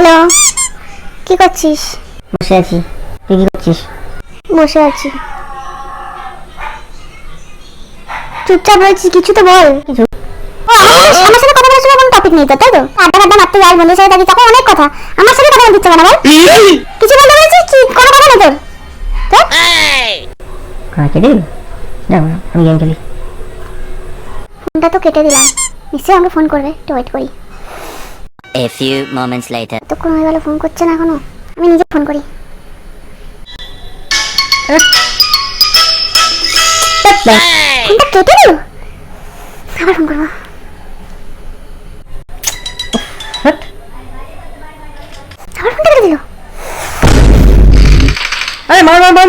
Hello. কি করছিস? বসে আছি। তুই কি করছিস? বসে আছি। চুপচাপ রয়েছিস কিছু তো বল। কিছু? আমার সাথে- কথা বলার সময় কোনো টপিক নেই তো তাই তো? আড্ডা আড্ডা মারতে যাই বন্ধুর সাথে থাকি তখন অনেক কথা। আমার সাথে কথা বলতে না বল। কিছু বলতে বলেছিস? কি? কোনো কথা নেই তোর। দিল? যাব আমি গেম খেলি। ফোনটা তো কেটে দিলাম। নিশ্চয়ই আমাকে ফোন করবে একটু ওয়েট করি। A few moments later. এতক্ষণ হয়ে গেল ফোন করছে না এখনও? আমি নিজে ফোন করি। ফোনটা কেটে দিল? আবার ফোন করব। আবার ফোনটা কেটে দিল? আরে মার মার মার।